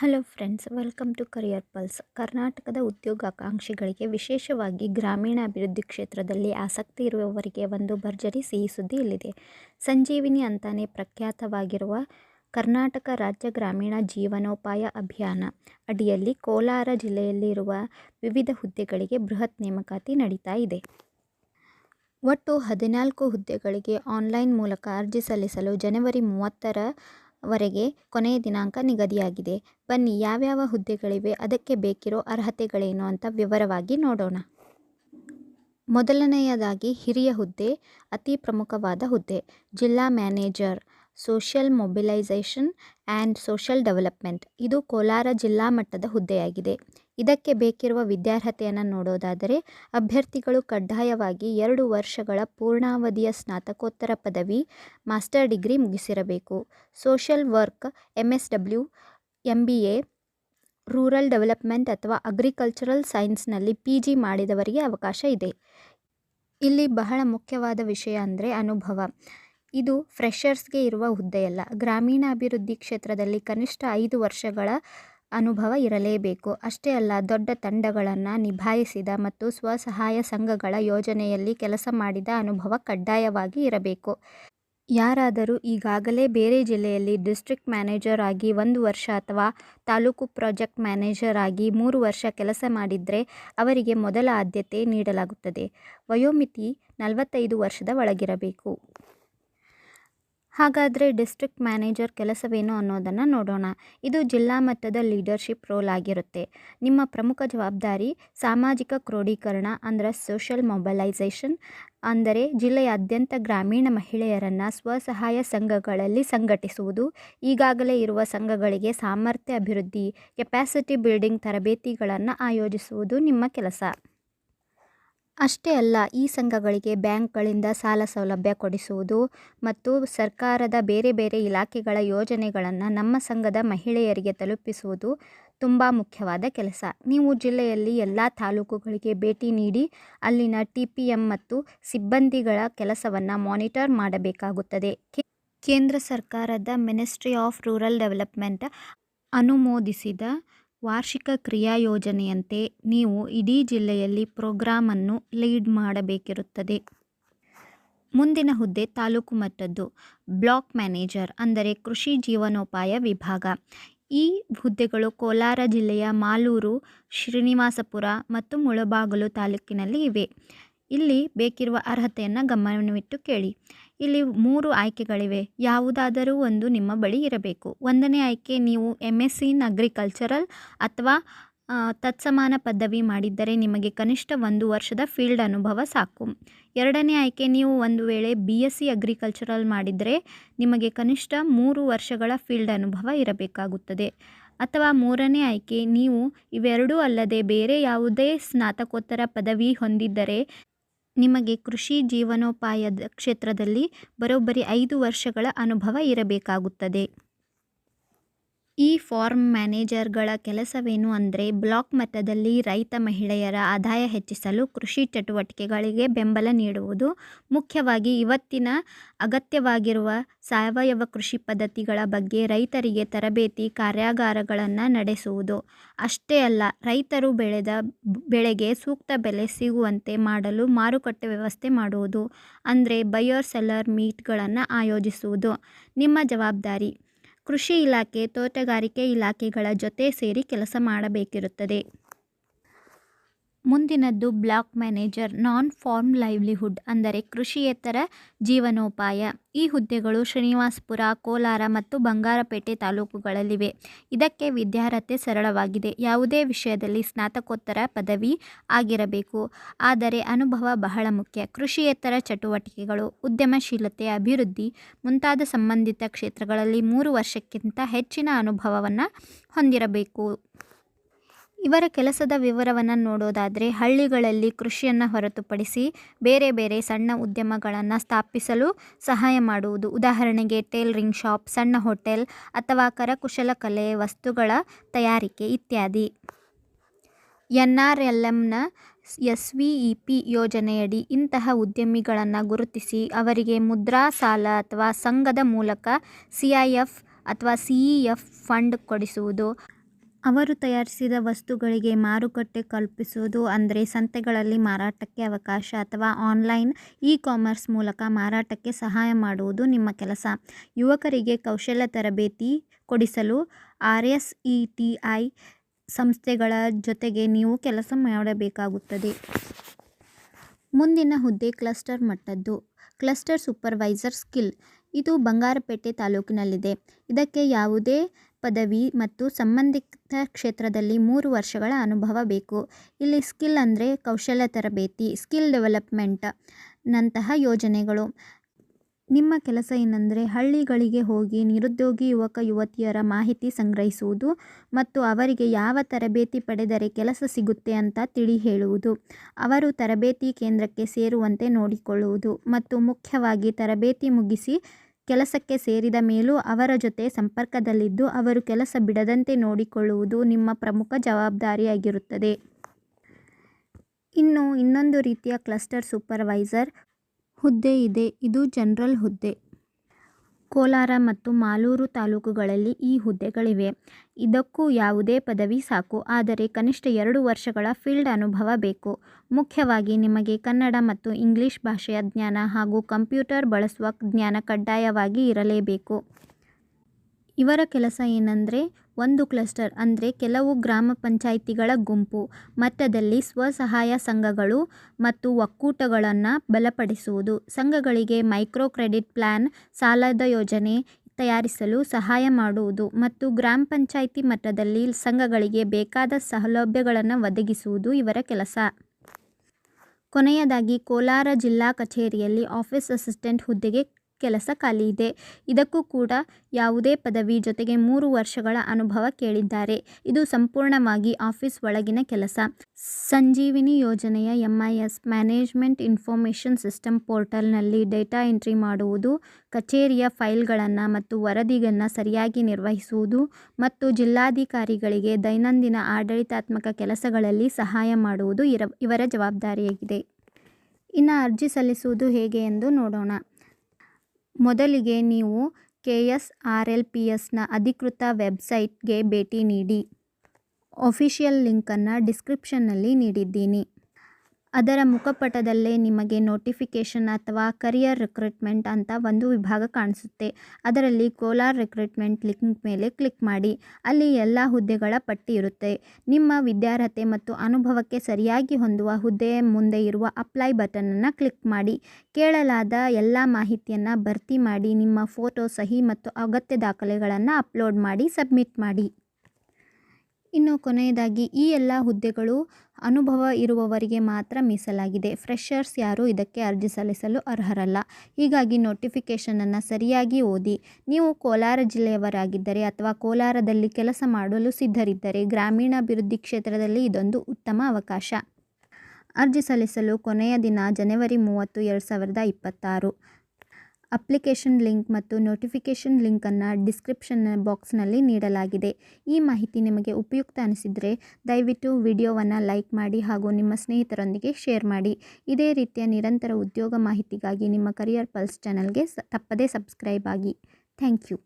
Hello friends welcome to career pulse ಕರ್ನಾಟಕದ ಉದ್ಯೋಗಾಕಾಂಕ್ಷಿಗಳಿಗೆ ವಿಶೇಷವಾಗಿ ಗ್ರಾಮೀಣಾಭಿವೃದ್ಧಿ ಕ್ಷೇತ್ರದಲ್ಲಿ ಆಸಕ್ತಿ ಇರುವವರಿಗೆ ಒಂದು ಭರ್ಜರಿ ಸಿಹಿ ಸುದ್ದಿ ಇಲ್ಲಿದೆ. ಸಂಜೀವಿನಿ ಅಂತಾನೆ ಪ್ರಖ್ಯಾತವಾಗಿರುವ ಕರ್ನಾಟಕ ರಾಜ್ಯ ಗ್ರಾಮೀಣ ಜೀವನೋಪಾಯ ಅಭಿಯಾನ ಅಡಿಯಲ್ಲಿ ಕೋಲಾರ ಜಿಲ್ಲೆಯಲ್ಲಿರುವ ವಿವಿಧ ಹುದ್ದೆಗಳಿಗೆ ಬೃಹತ್ ನೇಮಕಾತಿ ನಡೀತಾ ಇದೆ. ಒಟ್ಟು ಹದಿನಾಲ್ಕು ಹುದ್ದೆಗಳಿಗೆ ಆನ್ಲೈನ್ ಮೂಲಕ ಅರ್ಜಿ ಸಲ್ಲಿಸಲು ಜನವರಿ ಮೂವತ್ತರ ವರೆಗೆ ಕೊನೆಯ ದಿನಾಂಕ ನಿಗದಿಯಾಗಿದೆ. ಬನ್ನಿ, ಯಾವ್ಯಾವ ಹುದ್ದೆಗಳಿವೆ, ಅದಕ್ಕೆ ಬೇಕಿರೋ ಅರ್ಹತೆಗಳೇನು ಅಂತ ವಿವರವಾಗಿ ನೋಡೋಣ. ಮೊದಲನೆಯದಾಗಿ, ಹಿರಿಯ ಹುದ್ದೆ, ಅತಿ ಪ್ರಮುಖವಾದ ಹುದ್ದೆ. ಜಿಲ್ಲಾ manager, social mobilisation and social development. ಇದು ಕೋಲಾರ ಜಿಲ್ಲಾ ಮಟ್ಟದ ಹುದ್ದೆಯಾಗಿದೆ. ಇದಕ್ಕೆ ಬೇಕಿರುವ ವಿದ್ಯಾರ್ಹತೆಯನ್ನು ನೋಡೋದಾದರೆ ಅಭ್ಯರ್ಥಿಗಳು ಕಡ್ಡಾಯವಾಗಿ ಎರಡು ವರ್ಷಗಳ ಪೂರ್ಣಾವಧಿಯ ಸ್ನಾತಕೋತ್ತರ ಪದವಿ, master degree ಮುಗಿಸಿರಬೇಕು. Social work M S W M B A rural development ಅಥವಾ ಅಗ್ರಿಕಲ್ಚರಲ್ ಸೈನ್ಸ್ನಲ್ಲಿ ಪಿ ಜಿ ಮಾಡಿದವರಿಗೆ ಅವಕಾಶ ಇದೆ. ಇಲ್ಲಿ ಬಹಳ ಮುಖ್ಯವಾದ ವಿಷಯ ಅಂದರೆ ಅನುಭವ. ಇದು ಫ್ರೆಷರ್ಸ್ಗೆ ಇರುವ ಹುದ್ದೆಯಲ್ಲ. ಗ್ರಾಮೀಣಾಭಿವೃದ್ಧಿ ಕ್ಷೇತ್ರದಲ್ಲಿ ಕನಿಷ್ಠ ಐದು ವರ್ಷಗಳ ಅನುಭವ ಇರಲೇಬೇಕು. ಅಷ್ಟೇ ಅಲ್ಲ, ದೊಡ್ಡ ತಂಡಗಳನ್ನು ನಿಭಾಯಿಸಿದ ಮತ್ತು ಸ್ವಸಹಾಯ ಸಂಘಗಳ ಯೋಜನೆಯಲ್ಲಿ ಕೆಲಸ ಮಾಡಿದ ಅನುಭವ ಕಡ್ಡಾಯವಾಗಿ ಇರಬೇಕು. ಯಾರಾದರೂ ಈಗಾಗಲೇ ಬೇರೆ ಜಿಲ್ಲೆಯಲ್ಲಿ ಡಿಸ್ಟ್ರಿಕ್ಟ್ ಮ್ಯಾನೇಜರ್ ಆಗಿ ಒಂದು ವರ್ಷ ಅಥವಾ ತಾಲೂಕು ಪ್ರಾಜೆಕ್ಟ್ ಮ್ಯಾನೇಜರ್ ಆಗಿ ಮೂರು ವರ್ಷ ಕೆಲಸ ಮಾಡಿದರೆ ಅವರಿಗೆ ಮೊದಲ ಆದ್ಯತೆ ನೀಡಲಾಗುತ್ತದೆ. ವಯೋಮಿತಿ ನಲವತ್ತೈದು ವರ್ಷದ ಒಳಗಿರಬೇಕು. ಹಾಗಾದರೆ ಡಿಸ್ಟ್ರಿಕ್ಟ್ ಮ್ಯಾನೇಜರ್ ಕೆಲಸವೇನು ಅನ್ನೋದನ್ನು ನೋಡೋಣ. ಇದು ಜಿಲ್ಲಾ ಮಟ್ಟದ ಲೀಡರ್ಶಿಪ್ ರೋಲ್ ಆಗಿರುತ್ತೆ. ನಿಮ್ಮ ಪ್ರಮುಖ ಜವಾಬ್ದಾರಿ ಸಾಮಾಜಿಕ ಕ್ರೋಢೀಕರಣ ಅಂದರೆ ಸೋಷಲ್ ಮೊಬಲೈಸೇಷನ್, ಅಂದರೆ ಜಿಲ್ಲೆಯಾದ್ಯಂತ ಗ್ರಾಮೀಣ ಮಹಿಳೆಯರನ್ನು ಸ್ವಸಹಾಯ ಸಂಘಗಳಲ್ಲಿ ಸಂಘಟಿಸುವುದು. ಈಗಾಗಲೇ ಇರುವ ಸಂಘಗಳಿಗೆ ಸಾಮರ್ಥ್ಯ ಅಭಿವೃದ್ಧಿ ಕೆಪ್ಯಾಸಿಟಿ ಬಿಲ್ಡಿಂಗ್ ತರಬೇತಿಗಳನ್ನು ಆಯೋಜಿಸುವುದು ನಿಮ್ಮ ಕೆಲಸ. ಅಷ್ಟೇ ಅಲ್ಲ, ಈ ಸಂಘಗಳಿಗೆ ಬ್ಯಾಂಕ್ಗಳಿಂದ ಸಾಲ ಸೌಲಭ್ಯ ಕೊಡಿಸುವುದು ಮತ್ತು ಸರ್ಕಾರದ ಬೇರೆ ಬೇರೆ ಇಲಾಖೆಗಳ ಯೋಜನೆಗಳನ್ನು ನಮ್ಮ ಸಂಘದ ಮಹಿಳೆಯರಿಗೆ ತಲುಪಿಸುವುದು ತುಂಬ ಮುಖ್ಯವಾದ ಕೆಲಸ. ನೀವು ಜಿಲ್ಲೆಯಲ್ಲಿ ಎಲ್ಲ ತಾಲೂಕುಗಳಿಗೆ ಭೇಟಿ ನೀಡಿ, ಅಲ್ಲಿನ ಟಿ ಪಿ ಎಂ ಮತ್ತು ಸಿಬ್ಬಂದಿಗಳ ಕೆಲಸವನ್ನು ಮಾನಿಟರ್ ಮಾಡಬೇಕಾಗುತ್ತದೆ. ಕೇಂದ್ರ ಸರ್ಕಾರದ ಮಿನಿಸ್ಟ್ರಿ ಆಫ್ ರೂರಲ್ ಡೆವಲಪ್ಮೆಂಟ್ ಅನುಮೋದಿಸಿದ ವಾರ್ಷಿಕ ಕ್ರಿಯಾ ಯೋಜನೆಯಂತೆ ನೀವು ಇಡೀ ಜಿಲ್ಲೆಯಲ್ಲಿ ಪ್ರೋಗ್ರಾಮನ್ನು ಲೀಡ್ ಮಾಡಬೇಕಿರುತ್ತದೆ. ಮುಂದಿನ ಹುದ್ದೆ ತಾಲೂಕು ಮಟ್ಟದ್ದು. ಬ್ಲಾಕ್ ಮ್ಯಾನೇಜರ್ ಅಂದರೆ ಕೃಷಿ ಜೀವನೋಪಾಯ ವಿಭಾಗ. ಈ ಹುದ್ದೆಗಳು ಕೋಲಾರ ಜಿಲ್ಲೆಯ ಮಾಲೂರು, ಶ್ರೀನಿವಾಸಪುರ ಮತ್ತು ಮುಳಬಾಗಲು ತಾಲೂಕಿನಲ್ಲಿ ಇವೆ. ಇಲ್ಲಿ ಬೇಕಿರುವ ಅರ್ಹತೆಯನ್ನು ಗಮನವಿಟ್ಟು ಕೇಳಿ. ಇಲ್ಲಿ ಮೂರು ಆಯ್ಕೆಗಳಿವೆ. ಯಾವುದಾದರೂ ಒಂದು ನಿಮ್ಮ ಬಳಿ ಇರಬೇಕು. ಒಂದನೇ ಆಯ್ಕೆ, ನೀವು M S C in agricultural ಅಥವಾ ತತ್ಸಮಾನ ಪದವಿ ಮಾಡಿದ್ದರೆ ನಿಮಗೆ ಕನಿಷ್ಠ ಒಂದು ವರ್ಷದ ಫೀಲ್ಡ್ ಅನುಭವ ಸಾಕು. ಎರಡನೇ ಆಯ್ಕೆ, ನೀವು ಒಂದು ವೇಳೆ ಬಿ ಎಸ್ ಸಿ ಅಗ್ರಿಕಲ್ಚರಲ್ ಮಾಡಿದರೆ ನಿಮಗೆ ಕನಿಷ್ಠ ಮೂರು ವರ್ಷಗಳ ಫೀಲ್ಡ್ ಅನುಭವ ಇರಬೇಕಾಗುತ್ತದೆ. ಅಥವಾ ಮೂರನೇ ಆಯ್ಕೆ, ನೀವು ಇವೆರಡೂ ಅಲ್ಲದೆ ಬೇರೆ ಯಾವುದೇ ಸ್ನಾತಕೋತ್ತರ ಪದವಿ ಹೊಂದಿದ್ದರೆ ನಿಮಗೆ ಕೃಷಿ ಜೀವನೋಪಾಯದ ಕ್ಷೇತ್ರದಲ್ಲಿ ಬರೋಬ್ಬರಿ ಐದು ವರ್ಷಗಳ ಅನುಭವ ಇರಬೇಕಾಗುತ್ತದೆ. ಈ ಫಾರ್ಮ್ ಮ್ಯಾನೇಜರ್ಗಳ ಕೆಲಸವೇನು ಅಂದರೆ ಬ್ಲಾಕ್ ಮಟ್ಟದಲ್ಲಿ ರೈತ ಮಹಿಳೆಯರ ಆದಾಯ ಹೆಚ್ಚಿಸಲು ಕೃಷಿ ಚಟುವಟಿಕೆಗಳಿಗೆ ಬೆಂಬಲ ನೀಡುವುದು. ಮುಖ್ಯವಾಗಿ ಇವತ್ತಿನ ಅಗತ್ಯವಾಗಿರುವ ಸಾವಯವ ಕೃಷಿ ಪದ್ಧತಿಗಳ ಬಗ್ಗೆ ರೈತರಿಗೆ ತರಬೇತಿ ಕಾರ್ಯಾಗಾರಗಳನ್ನು ನಡೆಸುವುದು. ಅಷ್ಟೇ ಅಲ್ಲ, ರೈತರು ಬೆಳೆದ ಬೆಳೆಗೆ ಸೂಕ್ತ ಬೆಲೆ ಸಿಗುವಂತೆ ಮಾಡಲು ಮಾರುಕಟ್ಟೆ ವ್ಯವಸ್ಥೆ ಮಾಡುವುದು, ಅಂದರೆ ಬಯೋರ್ ಸೆಲ್ಲರ್ ಮೀಟ್ಗಳನ್ನು ಆಯೋಜಿಸುವುದು. ನಿಮ್ಮ ಜವಾಬ್ದಾರಿ. ಕೃಷಿ ಇಲಾಖೆ ತೋಟಗಾರಿಕೆ ಇಲಾಖೆಗಳ ಜೊತೆ ಸೇರಿ ಕೆಲಸ ಮಾಡಬೇಕಿರುತ್ತದೆ. ಮುಂದಿನದ್ದು block manager non farm livelihood ಅಂದರೆ ಕೃಷಿಯೇತರ ಜೀವನೋಪಾಯ. ಈ ಹುದ್ದೆಗಳು ಶ್ರೀನಿವಾಸಪುರ, ಕೋಲಾರ ಮತ್ತು ಬಂಗಾರಪೇಟೆ ತಾಲೂಕುಗಳಲ್ಲಿವೆ. ಇದಕ್ಕೆ ವಿದ್ಯಾರ್ಹತೆ ಸರಳವಾಗಿದೆ. ಯಾವುದೇ ವಿಷಯದಲ್ಲಿ ಸ್ನಾತಕೋತ್ತರ ಪದವಿ ಆಗಿರಬೇಕು. ಆದರೆ ಅನುಭವ ಬಹಳ ಮುಖ್ಯ. ಕೃಷಿಯೇತರ ಚಟುವಟಿಕೆಗಳು, ಉದ್ಯಮಶೀಲತೆ, ಅಭಿವೃದ್ಧಿ ಮುಂತಾದ ಸಂಬಂಧಿತ ಕ್ಷೇತ್ರಗಳಲ್ಲಿ ಮೂರು ವರ್ಷಕ್ಕಿಂತ ಹೆಚ್ಚಿನ ಅನುಭವವನ್ನು ಹೊಂದಿರಬೇಕು. ಇವರ ಕೆಲಸದ ವಿವರವನ್ನು ನೋಡೋದಾದರೆ ಹಳ್ಳಿಗಳಲ್ಲಿ ಕೃಷಿಯನ್ನು ಹೊರತುಪಡಿಸಿ ಬೇರೆ ಬೇರೆ ಸಣ್ಣ ಉದ್ಯಮಗಳನ್ನು ಸ್ಥಾಪಿಸಲು ಸಹಾಯ ಮಾಡುವುದು. ಉದಾಹರಣೆಗೆ ಟೇಲರಿಂಗ್ ಶಾಪ್, ಸಣ್ಣ ಹೋಟೆಲ್ ಅಥವಾ ಕರಕುಶಲ ಕಲೆ, ವಸ್ತುಗಳ ತಯಾರಿಕೆ ಇತ್ಯಾದಿ. ಎನ್ ಆರ್ ಎಲ್ ಎಂನ ಎಸ್ ವಿ ಇ ಪಿ ಯೋಜನೆಯಡಿ ಇಂತಹ ಉದ್ಯಮಿಗಳನ್ನು ಗುರುತಿಸಿ ಅವರಿಗೆ ಮುದ್ರಾ ಸಾಲ ಅಥವಾ ಸಂಘದ ಮೂಲಕ ಸಿ ಐ ಎಫ್ ಅಥವಾ ಸಿ ಇ ಎಫ್ ಫಂಡ್ ಕೊಡಿಸುವುದು. ಅವರು ತಯಾರಿಸಿದ ವಸ್ತುಗಳಿಗೆ ಮಾರುಕಟ್ಟೆ ಕಲ್ಪಿಸುವುದು ಅಂದರೆ ಸಂತೆಗಳಲ್ಲಿ ಮಾರಾಟಕ್ಕೆ ಅವಕಾಶ ಅಥವಾ ಆನ್ಲೈನ್ ಇ ಕಾಮರ್ಸ್ ಮೂಲಕ ಮಾರಾಟಕ್ಕೆ ಸಹಾಯ ಮಾಡುವುದು ನಿಮ್ಮ ಕೆಲಸ. ಯುವಕರಿಗೆ ಕೌಶಲ್ಯ ತರಬೇತಿ ಕೊಡಿಸಲು R S E T I ಸಂಸ್ಥೆಗಳ ಜೊತೆಗೆ ನೀವು ಕೆಲಸ ಮಾಡಬೇಕಾಗುತ್ತದೆ. ಮುಂದಿನ ಹುದ್ದೆ ಕ್ಲಸ್ಟರ್ ಮಟ್ಟದ್ದು. Cluster supervisor skill. ಇದು ಬಂಗಾರಪೇಟೆ ತಾಲೂಕಿನಲ್ಲಿದೆ. ಇದಕ್ಕೆ ಯಾವುದೇ ಪದವಿ ಮತ್ತು ಸಂಬಂಧಿತ ಕ್ಷೇತ್ರದಲ್ಲಿ ಮೂರು ವರ್ಷಗಳ ಅನುಭವ ಬೇಕು. ಇಲ್ಲಿ ಸ್ಕಿಲ್ ಅಂದರೆ ಕೌಶಲ್ಯ ತರಬೇತಿ, ಸ್ಕಿಲ್ ಡೆವಲಪ್ಮೆಂಟ್ ನಂತಹ ಯೋಜನೆಗಳು. ನಿಮ್ಮ ಕೆಲಸ ಏನಂದರೆ ಹಳ್ಳಿಗಳಿಗೆ ಹೋಗಿ ನಿರುದ್ಯೋಗಿ ಯುವಕ ಯುವತಿಯರ ಮಾಹಿತಿ ಸಂಗ್ರಹಿಸುವುದು ಮತ್ತು ಅವರಿಗೆ ಯಾವ ತರಬೇತಿ ಪಡೆದರೆ ಕೆಲಸ ಸಿಗುತ್ತೆ ಅಂತ ತಿಳಿ ಹೇಳುವುದು. ಅವರು ತರಬೇತಿ ಕೇಂದ್ರಕ್ಕೆ ಸೇರುವಂತೆ ನೋಡಿಕೊಳ್ಳುವುದು ಮತ್ತು ಮುಖ್ಯವಾಗಿ ತರಬೇತಿ ಮುಗಿಸಿ ಕೆಲಸಕ್ಕೆ ಸೇರಿದ ಮೇಲೂ ಅವರ ಜೊತೆ ಸಂಪರ್ಕದಲ್ಲಿದ್ದು, ಅವರು ಕೆಲಸ ಬಿಡದಂತೆ ನೋಡಿಕೊಳ್ಳುವುದು ನಿಮ್ಮ ಪ್ರಮುಖ ಜವಾಬ್ದಾರಿಯಾಗಿರುತ್ತದೆ. ಇನ್ನು ಇನ್ನೊಂದು ರೀತಿಯ ಕ್ಲಸ್ಟರ್ ಸೂಪರ್ವೈಸರ್ ಹುದ್ದೆ ಇದೆ. ಇದು ಜನರಲ್ ಹುದ್ದೆ. ಕೋಲಾರ ಮತ್ತು ಮಾಲೂರು ತಾಲೂಕುಗಳಲ್ಲಿ ಈ ಹುದ್ದೆಗಳಿವೆ. ಇದಕ್ಕೂ ಯಾವುದೇ ಪದವಿ ಸಾಕು. ಆದರೆ ಕನಿಷ್ಠ ಎರಡು ವರ್ಷಗಳ ಫೀಲ್ಡ್ ಅನುಭವ ಬೇಕು. ಮುಖ್ಯವಾಗಿ ನಿಮಗೆ ಕನ್ನಡ ಮತ್ತು ಇಂಗ್ಲಿಷ್ ಭಾಷೆಯ ಜ್ಞಾನ ಹಾಗೂ ಕಂಪ್ಯೂಟರ್ ಬಳಸುವ ಜ್ಞಾನ ಕಡ್ಡಾಯವಾಗಿ ಇರಲೇಬೇಕು. ಇವರ ಕೆಲಸ ಏನಂದರೆ, ಒಂದು ಕ್ಲಸ್ಟರ್ ಅಂದರೆ ಕೆಲವು ಗ್ರಾಮ ಪಂಚಾಯಿತಿಗಳ ಗುಂಪು, ಮಟ್ಟದಲ್ಲಿ ಸ್ವಸಹಾಯ ಸಂಘಗಳು ಮತ್ತು ಒಕ್ಕೂಟಗಳನ್ನು ಬಲಪಡಿಸುವುದು, ಸಂಘಗಳಿಗೆ ಮೈಕ್ರೋ ಕ್ರೆಡಿಟ್ ಪ್ಲ್ಯಾನ್ ಸಾಲದ ಯೋಜನೆ ತಯಾರಿಸಲು ಸಹಾಯ ಮಾಡುವುದು ಮತ್ತು ಗ್ರಾಮ ಪಂಚಾಯಿತಿ ಮಟ್ಟದಲ್ಲಿ ಸಂಘಗಳಿಗೆ ಬೇಕಾದ ಸೌಲಭ್ಯಗಳನ್ನು ಒದಗಿಸುವುದು ಇವರ ಕೆಲಸ. ಕೊನೆಯದಾಗಿ ಕೋಲಾರ ಜಿಲ್ಲಾ ಕಚೇರಿಯಲ್ಲಿ ಆಫೀಸ್ ಅಸಿಸ್ಟೆಂಟ್ ಹುದ್ದೆಗೆ ಕೆಲಸ ಖಾಲಿ ಇದೆ ಇದಕ್ಕೂ ಕೂಡ ಯಾವುದೇ ಪದವಿ ಜೊತೆಗೆ ಮೂರು ವರ್ಷಗಳ ಅನುಭವ ಕೇಳಿದ್ದಾರೆ. ಇದು ಸಂಪೂರ್ಣವಾಗಿ ಆಫೀಸ್ ಒಳಗಿನ ಕೆಲಸ. ಸಂಜೀವಿನಿ ಯೋಜನೆಯ M I S management information system ಪೋರ್ಟಲ್ನಲ್ಲಿ ಡೇಟಾ ಎಂಟ್ರಿ ಮಾಡುವುದು, ಕಚೇರಿಯ ಫೈಲ್ಗಳನ್ನು ಮತ್ತು ವರದಿಗಳನ್ನು ಸರಿಯಾಗಿ ನಿರ್ವಹಿಸುವುದು ಮತ್ತು ಜಿಲ್ಲಾಧಿಕಾರಿಗಳಿಗೆ ದೈನಂದಿನ ಆಡಳಿತಾತ್ಮಕ ಕೆಲಸಗಳಲ್ಲಿ ಸಹಾಯ ಮಾಡುವುದು ಇರ, ಇವರ ಜವಾಬ್ದಾರಿಯಾಗಿದೆ. ಇನ್ನು ಅರ್ಜಿ ಸಲ್ಲಿಸುವುದು ಹೇಗೆ ಎಂದು ನೋಡೋಣ. ಮೊದಲಿಗೆ ನೀವು K S R L P ಎಸ್ನ ಅಧಿಕೃತ ವೆಬ್ಸೈಟ್ಗೆ ಭೇಟಿ ನೀಡಿ. ಅಫಿಷಿಯಲ್ ಲಿಂಕನ್ನು ಡಿಸ್ಕ್ರಿಪ್ಷನ್ನಲ್ಲಿ ನೀಡಿದ್ದೀನಿ. ಅದರ ಮುಖಪಟದಲ್ಲೇ ನಿಮಗೆ ನೋಟಿಫಿಕೇಷನ್ ಅಥವಾ ಕರಿಯರ್ ರಿಕ್ರೂಟ್ಮೆಂಟ್ ಅಂತ ಒಂದು ವಿಭಾಗ ಕಾಣಿಸುತ್ತೆ. ಅದರಲ್ಲಿ ಕೋಲಾರ್ ರಿಕ್ರೂಟ್ಮೆಂಟ್ ಲಿಂಕ್ ಮೇಲೆ ಕ್ಲಿಕ್ ಮಾಡಿ. ಅಲ್ಲಿ ಎಲ್ಲ ಹುದ್ದೆಗಳ ಪಟ್ಟಿ ಇರುತ್ತೆ. ನಿಮ್ಮ ವಿದ್ಯಾರ್ಹತೆ ಮತ್ತು ಅನುಭವಕ್ಕೆ ಸರಿಯಾಗಿ ಹೊಂದುವ ಹುದ್ದೆಯ ಮುಂದೆ ಇರುವ ಅಪ್ಲೈ ಬಟನನ್ನು ಕ್ಲಿಕ್ ಮಾಡಿ. ಕೇಳಲಾದ ಎಲ್ಲ ಮಾಹಿತಿಯನ್ನು ಭರ್ತಿ ಮಾಡಿ ನಿಮ್ಮ ಫೋಟೋ ಸಹಿ ಮತ್ತು ಅಗತ್ಯ ದಾಖಲೆಗಳನ್ನು ಅಪ್ಲೋಡ್ ಮಾಡಿ, ಸಬ್ಮಿಟ್ ಮಾಡಿ. ಇನ್ನು ಕೊನೆಯದಾಗಿ ಈ ಎಲ್ಲ ಹುದ್ದೆಗಳು ಅನುಭವ ಇರುವವರಿಗೆ ಮಾತ್ರ ಮೀಸಲಾಗಿದೆ. ಫ್ರೆಷರ್ಸ್ ಯಾರೂ ಇದಕ್ಕೆ ಅರ್ಜಿ ಸಲ್ಲಿಸಲು ಅರ್ಹರಲ್ಲ. ಹೀಗಾಗಿ ನೋಟಿಫಿಕೇಷನನ್ನು ಸರಿಯಾಗಿ ಓದಿ. ನೀವು ಕೋಲಾರ ಜಿಲ್ಲೆಯವರಾಗಿದ್ದರೆ ಅಥವಾ ಕೋಲಾರದಲ್ಲಿ ಕೆಲಸ ಮಾಡಲು ಸಿದ್ಧರಿದ್ದರೆ ಗ್ರಾಮೀಣಾಭಿವೃದ್ಧಿ ಕ್ಷೇತ್ರದಲ್ಲಿ ಇದೊಂದು ಉತ್ತಮ ಅವಕಾಶ. ಅರ್ಜಿ ಸಲ್ಲಿಸಲು ಕೊನೆಯ ದಿನ ಜನವರಿ ಮೂವತ್ತು, ಎರಡು ಸಾವಿರದ ಇಪ್ಪತ್ತಾರು. ಅಪ್ಲಿಕೇಶನ್ ಲಿಂಕ್ ಮತ್ತು ನೋಟಿಫಿಕೇಷನ್ ಲಿಂಕನ್ನು ಡಿಸ್ಕ್ರಿಪ್ಷನ್ ಬಾಕ್ಸ್ನಲ್ಲಿ ನೀಡಲಾಗಿದೆ. ಈ ಮಾಹಿತಿ ನಿಮಗೆ ಉಪಯುಕ್ತ ಅನಿಸಿದರೆ ದಯವಿಟ್ಟು ವಿಡಿಯೋವನ್ನು ಲೈಕ್ ಮಾಡಿ ಹಾಗೂ ನಿಮ್ಮ ಸ್ನೇಹಿತರೊಂದಿಗೆ ಶೇರ್ ಮಾಡಿ. ಇದೇ ರೀತಿಯ ನಿರಂತರ ಉದ್ಯೋಗ ಮಾಹಿತಿಗಾಗಿ ನಿಮ್ಮ ಕರಿಯರ್ ಪಲ್ಸ್ ಚಾನಲ್ಗೆ ತಪ್ಪದೇ ಸಬ್ಸ್ಕ್ರೈಬ್ ಆಗಿ. Thank you.